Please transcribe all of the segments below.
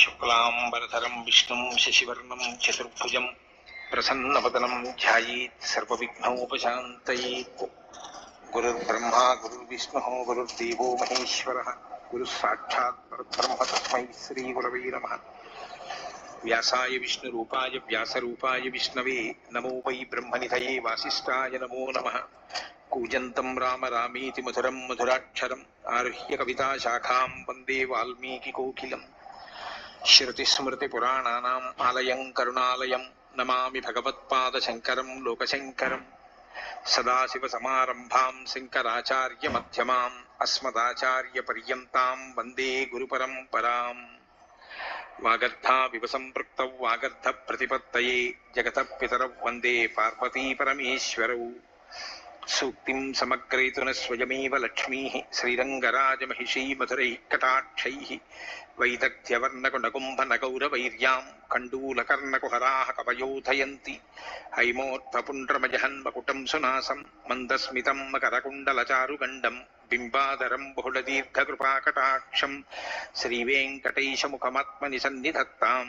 शुक्लाम्बरधरं, विष्णु, शशिवर्ण, चतुर्भुज प्रसन्न पदनम ध्यानोपात गुरुर्ब्रह्मा, गुरुर्विष्णुः, गुरुर्देव महेश्वर गुरु साक्षात् परब्रह्म तस्मै श्रीगुरवे व्यासा व्यासाय विष्णुरूपाय, व्यासरूपाय विष्णवे, नमो वै ब्रह्मनिध वासीय नमो नम। कूजन्तं राम रामेति मधुरं मधुराक्षरम्, आरुह्य कविताशाखां वंदे శృతిస్మృతిపురాణానాం ఆలయం కరుణాలయం నమామి భగవత్పాదశంకరం లోకశంకరం సదాశివసమారంభాం శంకరాచార్యమధ్యమాం అస్మదాచార్యపర్యంతాం వందే గురుపరంపరాం వాగర్ధావివ సంపృక్తౌ వాగర్ధ ప్రతిపత్తయే జగత పితరౌ వందే పార్వతీ పరమేశ్వరౌ సూక్తిం సమగ్రయతున స్వయమేవ లక్ష్మీ శ్రీరంగరాజమహిషీ మధురైः కటాక్షైः వైదగ్ధ్యవర్ణకునకుంభనగౌరవైర్యాం కండూలకర్ణకుహరాः కవయోధయంతి హైమోత్పపుండ్రమజహన్మకుటం సునాసం మందస్మితం మకరకుండలచారుగండం బింబాదరం బహుళదీర్ఘకృపాకటాక్షం శ్రీవేంకటైశముఖమాత్మని సన్నిధత్తాం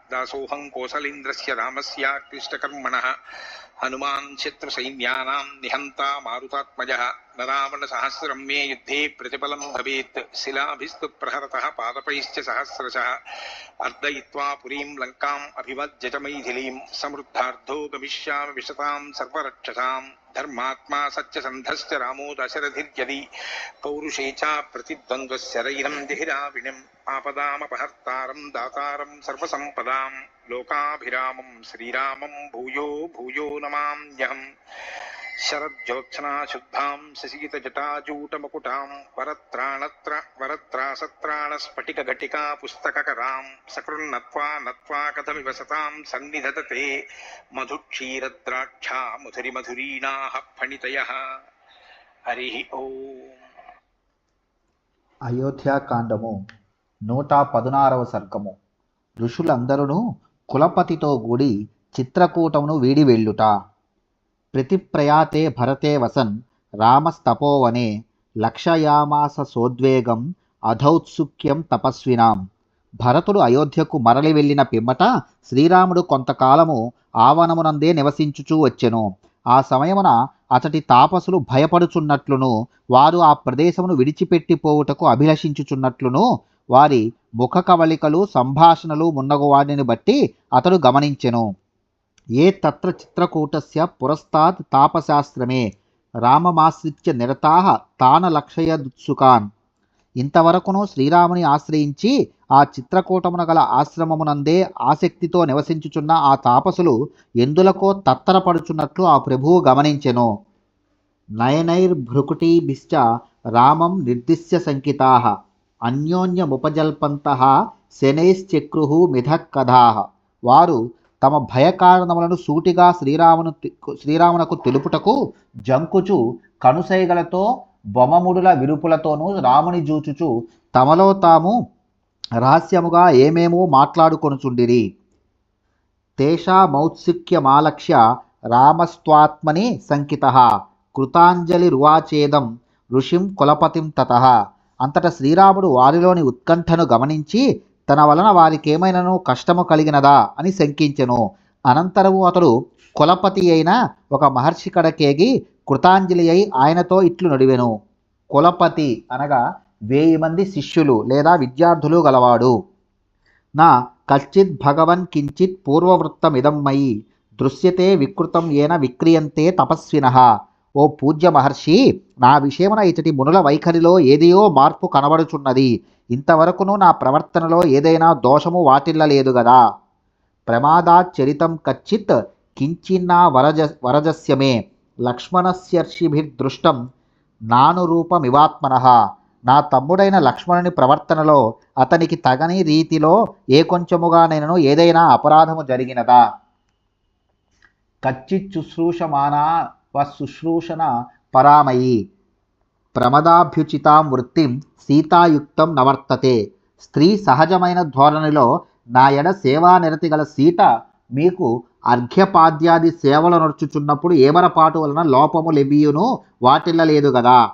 దాసోహం కోసలేంద్రస్య రామస్యాక్లిష్టకర్మణ. హనుమాన్ శత్రు సైన్యానాం నిహంతా మారుతాత్మజ. నరావణ సహస్రం మే యుద్ధే ప్రతిఫలం భవేత్. శిలాభిస్తు ప్రహరత పాదపైశ్చ సహస్రశ. అర్దయిత్వా పురీం లంకాం అభివజ్జత మైథిలీం సమృద్ధార్థో గమిష్యామి విశతాం సర్వరక్షసాం. ధర్మాత్మా సత్యసంధశ్చ రామో దశరథిర్యది. పౌరుషే చ ప్రతిద్వంద్వశరైరం దిహిరావిణిం. ఆపదామపహర్తారం దాతారం సర్వసంపదా. లోకానాం లోకాభిరామం శ్రీరామం భూయో భూయో నమామ్యహం. శరజ్యోత్సనా శుద్ధాం శశీతజటాజూటమకుటాం వరత్రాణత్ర వరత్రాసత్రాణస్ఫటికఘటికా పుస్తకకరాం సకృన్నత్వా నత్వా కథమివ సతాం సన్నిధతతే మధుక్షీరద్రాక్షా మధురిమధురీణాః ఫణితయ. హరి ఓం. అయోధ్యాకాండము నూట పదునారవ సర్గము. ఋషులందరూ కులపతితో కూడి చిత్రకూటమును వీడి వెళ్ళుట. ప్రతిప్రయాతే భరతే వసన్ రామస్తపోవనే లక్షయామాస సోద్వేగం అధౌత్సుక్యం తపస్వినాం. భరతుడు అయోధ్యకు మరలి వెళ్ళిన పిమ్మట శ్రీరాముడు కొంతకాలము ఆవనమునందే నివసించుచూ వచ్చెను. ఆ సమయమున అతటి తాపసులు భయపడుచున్నట్లును వారు ఆ ప్రదేశమును విడిచిపెట్టిపోవుటకు అభిలషించుచున్నట్లును వారి ముఖ కవళికలు సంభాషణలు మున్నగు వాటిని బట్టి అతడు గమనించెను. ఏ తత్ర చిత్రకూటస్య పురస్తాత్ తాపశాస్త్రమే. రామమాశ్రిత్య నిరతాహ తాన లక్షయదుత్సుకాన్ ఇంతవరకును శ్రీరాముని ఆశ్రయించి ఆ చిత్రకూటమున గల ఆశ్రమమునందే ఆసక్తితో నివసించుచున్న ఆ తాపసులు ఎందులకో తత్తరపడుచున్నట్లు ఆ ప్రభువు గమనించెను. నయనైర్భృకుటీభిశ్చ రామం నిర్దిశ్య సంకితాహ అన్యోన్యముపజల్పంత శనైశ్చక్రు మిథః కథాః వారు తమ భయకారణములను సూటిగా శ్రీరామును శ్రీరామునకు తెలుపుటకు జంకుచు కనుసైగలతో బొమముడుల విరుపులతోనూ రాముని జూచుచు తమలో తాము రహస్యముగా ఏమేమో మాట్లాడుకొనుచుండిరి. తేషా మౌత్సిక్యమాలక్ష్య రామస్వాత్మని సంకిత కృతాంజలిరువాచేదం ఋషిం కులపతిం తత. అంతట శ్రీరాముడు వారిలోని ఉత్కంఠను గమనించి తన వలన వారికేమైనను కష్టము కలిగినదా అని శంకించెను. అనంతరము అతడు కులపతి అయిన ఒక మహర్షి కడకేగి కృతాంజలి అయి ఆయనతో ఇట్లు నడివెను. కులపతి అనగా వేయి మంది శిష్యులు లేదా విద్యార్థులు గలవాడు. నా కశ్చిత్ భగవన్ కించిత్ పూర్వవృత్తమిదం మయి దృశ్యతే వికృతం ఏన విక్రియంతే తపస్వినః. ఓ పూజ్య మహర్షి నా విషయమున ఇతటి మునుల వైఖరిలో ఏదియో మార్పు కనబడుచున్నది. ఇంతవరకును నా ప్రవర్తనలో ఏదైనా దోషము వాటిల్లలేదు గదా. ప్రమాదాచరితం కచ్చిత్ కించిన్నా వరజ వరజస్యమే. లక్ష్మణస్యర్షిభిర్దృష్టం నానురూపమివాత్మన. నా తమ్ముడైన లక్ష్మణుని ప్రవర్తనలో అతనికి తగని రీతిలో ఏ కొంచెముగా నేను ఏదైనా అపరాధము జరిగినదా? కచ్చిత్ శుశ్రూషమానా వశుశ్రూషణ పరామయి. ప్రమదాభ్యుచితాం వృత్తిం సీతాయుక్తం నవర్తతే. స్త్రీ సహజమైన ధోరణిలో నా ఎడ సేవానిరతి గల సీత మీకు అర్ఘ్యపాద్యాది సేవలు నడుచుచున్నప్పుడు ఏమరపాటు వలన లోపములెవ్వియును వాటిల్లలేదు కదా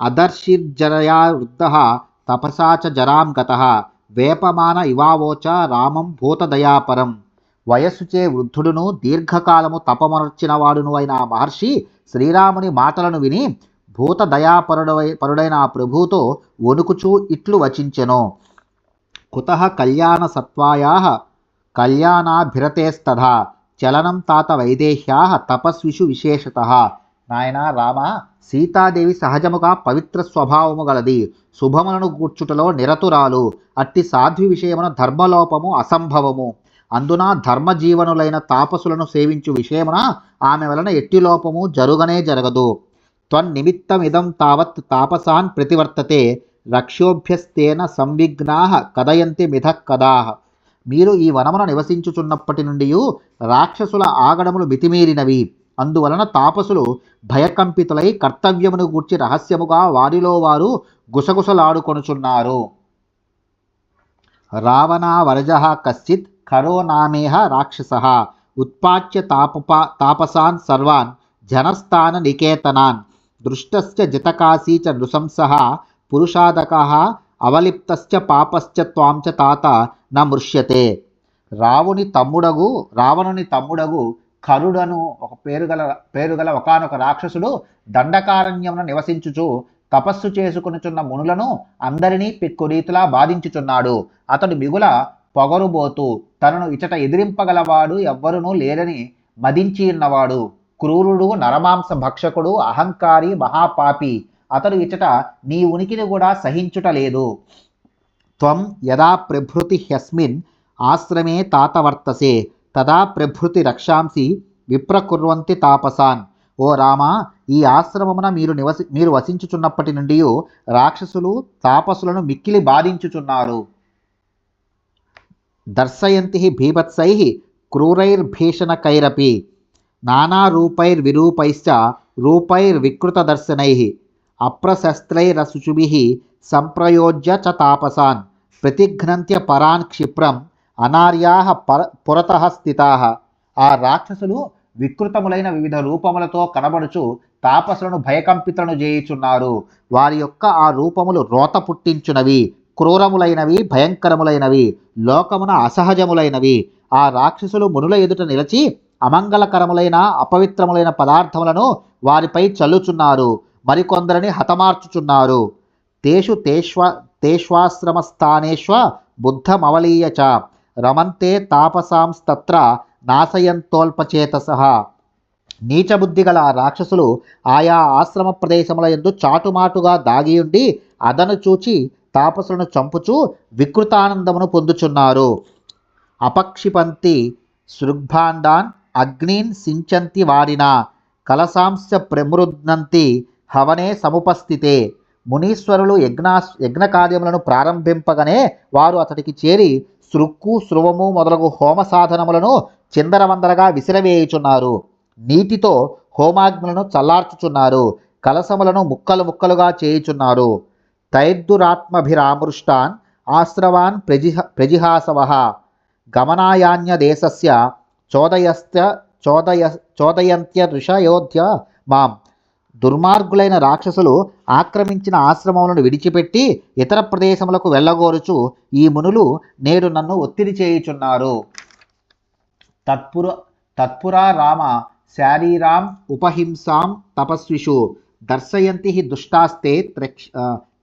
అదర్శిర్జరయా వృద్ధ తపసాచ జరాం గత. వేపమాన ఇవావోచ రామం భూతదయాపరం. వయస్సుచే వృద్ధుడును దీర్ఘకాలము తపమనర్చిన వాడును అయిన ఆ మహర్షి శ్రీరాముని మాటలను విని భూత దయాపరుడై పరుడైన ఆ ప్రభువుతో వణుకుచూ ఇట్లు వచించెను. కుత కళ్యాణ సత్వాయా కళ్యాణాభిరతేస్తథా. చలనం తాత వైదేహ్యా తపస్విషు విశేషత. నాయన రామ సీతాదేవి సహజముగా పవిత్ర స్వభావము గలది. శుభములను కూర్చుటలో నిరతురాలు. అట్టి సాధ్వి విషయమున ధర్మలోపము అసంభవము. అందున ధర్మజీవనులైన తాపసులను సేవించు విషయమున ఆమె వలన ఎట్టి లోపము జరుగనే జరగదు. త్వన్నిమిత్తమిదం తావత్ తాపసాన్ ప్రతివర్తతే రక్షోభ్యస్తేన సంవిఘ్నా కదయంతి మిథ కదా మీరు ఈ వనమున నివసించుచున్నప్పటి నుండి రాక్షసుల ఆగడములు మితిమీరినవి. అందువలన తాపసులు భయకంపితులై కర్తవ్యమును గూర్చి రహస్యముగా వారిలో వారు గుసగుసలాడుకొనుచున్నారు. రావణా వరజ కశ్చిత్ ఖరో నామేహ రాక్షస. ఉత్పాచ్య తాపపా తాపసాన్ సర్వాన్ జనస్థాన నికేతనాన్. దృష్టశ్చ జితకాశీ చ నృశంస. పురుషాదకः. అవలిప్తశ్చ పాపశ్చ త్వాం చ తాత న మృష్యతే. రావుని తమ్ముడగు రావణుని తమ్ముడగు కరుడను ఒక పేరుగల పేరుగల ఒకనొక రాక్షసుడు దండకారణ్యమును నివసించుచు తపస్సు చేసుకునిచున్న మునులను అందరినీ పిక్కురీతిలా బాధించుచున్నాడు. అతడు మిగుల పొగరుబోతూ తనను ఇచట ఎదిరింపగలవాడు ఎవ్వరునూ లేరని మదించి ఉన్నవాడు క్రూరుడు నరమాంస భక్షకుడు అహంకారి మహాపాపి. అతడు ఇచట నీ ఉనికిని కూడా సహించుట లేదు. త్వం యదా ప్రభృతి హ్యస్మిన్ ఆశ్రమే తాతవర్తసే తదా ప్రభృతి రక్షాంసి విప్రకుర్వంతి తాపసాన్. ఓ రామ ఈ ఆశ్రమమున మీరు నివసి మీరు వసించుచున్నప్పటి నుండి రాక్షసులు తాపసులను మిక్కిలి బాధించుచున్నారు. దర్శయంతి భీభత్సై క్రూరైర్భీషణకైరపి నానారూపైర్విరూపైశ్చ రూపైర్వికృతదర్శనై అప్రశస్త్రైరశుచుభి సంప్రయోజ్య చ తాపసాన్ ప్రతిఘ్నంత్య పరాన్ క్షిప్రం అనార్యా పర పురత స్థితాః ఆ రాక్షసులు వికృతములైన వివిధ రూపములతో కనబడుచు తాపసులను భయకంపితను చేయుచున్నారు వారి యొక్క ఆ రూపములు రోత పుట్టించునవి. క్రూరములైనవి భయంకరములైనవి లోకమున అసహజములైనవి. ఆ రాక్షసులు మునుల ఎదుట నిలిచి అమంగళకరములైన అపవిత్రములైన పదార్థములను వారిపై చల్లుచున్నారు. మరికొందరిని హతమార్చుచున్నారు. తేషు తేష్వ తేష్వాశ్రమస్థానేష్వ బుద్ధమవలీయ చ రమంతే తాపసాంస్తత్ర నాశయంతోల్పచేతస నీచబుద్ధి గల రాక్షసులు ఆయా ఆశ్రమ ప్రదేశముల యందు చాటుమాటుగా దాగియుండి అదను చూచి తాపసులను చంపుచూ వికృతానందమును పొందుచున్నారు. అపక్షిపంతి సృగ్భాండాన్ అగ్నిన్ సించంతి వారిన కలసాంశ ప్రమృద్నంతి హవనే సముపస్థితే. మునీశ్వరులు యజ్ఞా యజ్ఞ కార్యములను ప్రారంభింపగానే వారు అతడికి చేరి సృక్కు స్రువము మొదలగు హోమ సాధనములను చిందరవందరగా విసిరవేయుచున్నారు. నీటితో హోమాగ్నులను చల్లార్చుచున్నారు. కలసములను ముక్కలు ముక్కలుగా చేయుచున్నారు. తైర్దురాత్మభిరామృష్టాన్ ఆశ్రవాన్ ప్రజిహ ప్రజిహాసవ గమనాయాన్యదేశస్య చోదయస్త చోదయ చోదయంత్య ఋషయోధ్య మాం. దుర్మార్గులైన రాక్షసులు ఆక్రమించిన ఆశ్రమములను విడిచిపెట్టి ఇతర ప్రదేశములకు వెళ్ళగోరుచు ఈ మునులు నేడు నన్ను ఒత్తిడి చేయుచున్నారు. తత్పుర తత్పురా రామ శారీరాం ఉపహింసాం తపస్విషు దర్శయంతి దుష్టాస్తే త్రక్ష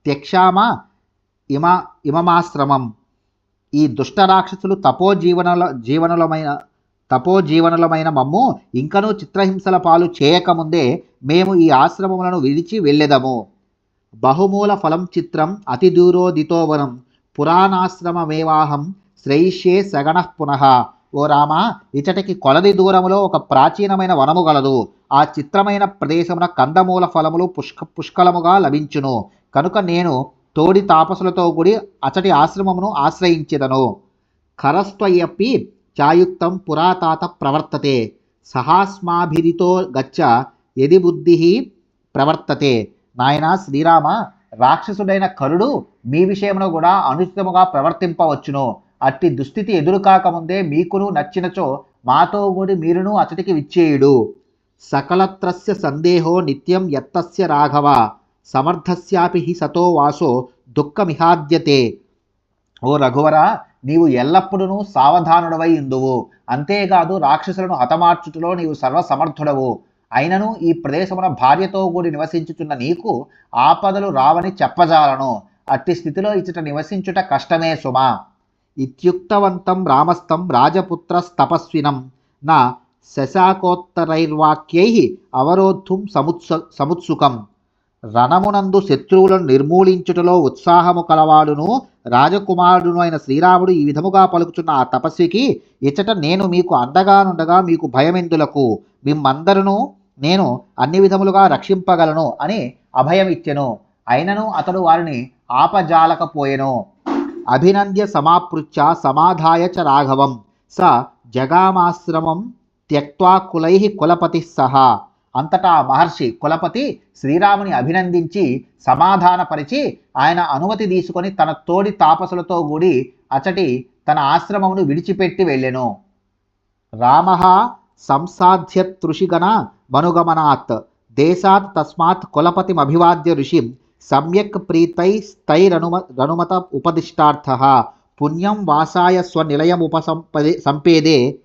త్యక్షామ ఇమ ఇమమాశ్రమం. ఈ దుష్ట రాక్షసులు తపోజీవనల జీవనులమైన తపోజీవనులమైన మమ్ము ఇంకనూ చిత్రహింసల పాలు చేయకముందే మేము ఈ ఆశ్రమములను విడిచి వెళ్ళెదము. బహుమూల ఫలం చిత్రం అతి దూరోదితోవనం. పురాణాశ్రమమేవాహం శ్రైష్యే సగణ పునః. ఓ రామ ఇచటికి కొలది దూరములో ఒక ప్రాచీనమైన వనము గలదు. ఆ చిత్రమైన ప్రదేశమున కందమూల ఫలములు పుష్క పుష్కలముగా లభించును. కనుక నేను తోడి తాపసులతో కూడి అచటి ఆశ్రమమును ఆశ్రయించెదను. ఖరస్త్వయప్పి చాయుక్తం పురాతాత ప్రవర్తతే. సహాస్మాభిరితో గచ్చ ఎది బుద్ధి ప్రవర్తతే. నాయనా శ్రీరామ రాక్షసుడైన కరుడు మీ విషయంలో కూడా అనుచితముగా ప్రవర్తింపవచ్చును. అట్టి దుస్థితి ఎదురు కాకముందే మీకును నచ్చినచో మాతో కూడి మీరును అతడికి విచ్చేయుడు. సకలత్రస్య సందేహో నిత్యం ఎత్తస్య రాఘవ. సమర్థస్యాపి హి సతో వాసో దుఃఖమిహాద్యతే. ఓ రఘువరా నీవు ఎల్లప్పుడూ సావధానుడవై ఇందువు. అంతేకాదు రాక్షసులను హతమార్చుటలో నీవు సర్వసమర్థుడవు. అయినను ఈ ప్రదేశమున భార్యతో కూడి నివసించుచున్న నీకు ఆపదలు రావని చెప్పజాలను. అట్టి స్థితిలో ఇచ్చట నివసించుట కష్టమే సుమ. ఇత్యుక్తవంతం రామస్తం రాజపుత్రస్తపస్వినం. నా శశాకోత్తరైర్వాక్యై అవరోధుం సముత్స సముత్సుకం. రణమునందు శత్రువులను నిర్మూలించుటలో ఉత్సాహము కలవాడును. రాజకుమారుడును అయిన శ్రీరాముడు ఈ విధముగా పలుకుచున్న ఆ తపస్వికి ఇచ్చట నేను మీకు అండగానుండగా మీకు భయమెందులకు? మిమ్మందరును నేను అన్ని విధములుగా రక్షింపగలను అని అభయం ఇచ్చెను అయినను అతడు వారిని ఆపజాలకపోయెను. అభినంద్య సమాపృచ్ఛ సమాధాయ చ రాఘవం. స జగామాశ్రమం త్యక్వా కులై కులపతి సహా. అంతటా మహర్షి కులపతి శ్రీరాముని అభినందించి సమాధానపరిచి ఆయన అనుమతి తీసుకొని తన తోడి తాపసులతో కూడి అచటి తన ఆశ్రమమును విడిచిపెట్టి వెళ్ళెను. రామ సంసాధ్య తృషిగణ మనుగమనాత్ దేశాత్ తస్మాత్ కులపతిమభివాద్య ఋషి. సమ్యక్ ప్రీతై స్థైరనుమ రనుమత ఉపదిష్టార్థ. పుణ్యం వాసాయ స్వనిలయం ఉపసంపదే సంపేదే.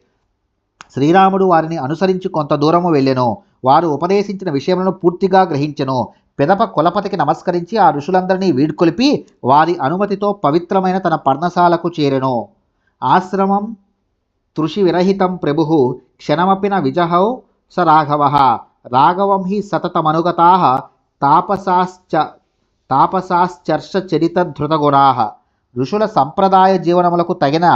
శ్రీరాముడు వారిని అనుసరించి కొంత దూరము వెళ్ళెను. వారు ఉపదేశించిన విషయములను పూర్తిగా గ్రహించెను. పెదప కులపతికి నమస్కరించి ఆ ఋషులందరినీ వీడ్కొలిపి వారి అనుమతితో పవిత్రమైన తన పర్ణశాలకు చేరెను. ఆశ్రమం తృషి విరహితం ప్రభు క్షణమపిన విజహౌ స రాఘవ. రాఘవం హి సతతమనుగతా తాపసాశ్చ తాపసాశ్చర్ష చరిత ధృతగుణా ఋషుల సంప్రదాయ జీవనములకు తగిన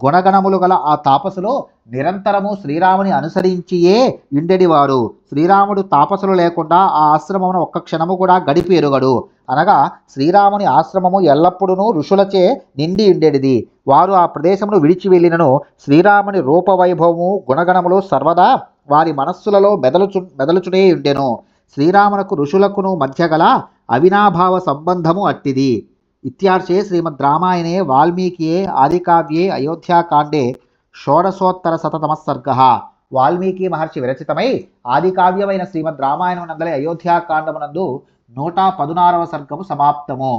గుణగణములు గల ఆ తాపసులో నిరంతరము శ్రీరాముని అనుసరించియే ఉండెడివారు శ్రీరాముడు తాపసులు లేకుండా ఆ ఆశ్రమమును ఒక్క క్షణము కూడా గడిపి ఎరుగడు అనగా శ్రీరాముని ఆశ్రమము ఎల్లప్పుడూ ఋషులచే నిండి ఉండేటిది వారు ఆ ప్రదేశమును విడిచి వెళ్ళినను శ్రీరాముని రూపవైభవము గుణగణములు సర్వదా వారి మనస్సులలో మెదలుచు మెదలుచునే ఉండెను. శ్రీరామునకు ఋషులకును మధ్య గల అవినాభావ సంబంధము అట్టిది. ఇత్యార్షే శ్రీమద్ రామాయణే వాల్మీకియే ఆదికావ్యే అయోధ్యాకాండే షోడశోత్తర శతతమ సర్గ. వాల్మీకి మహర్షి విరచితమై ఆదికావ్యమైన శ్రీమద్ రామాయణం నందలి అయోధ్యాకాండమునందు నూట పదునారవ సర్గము సమాప్తము.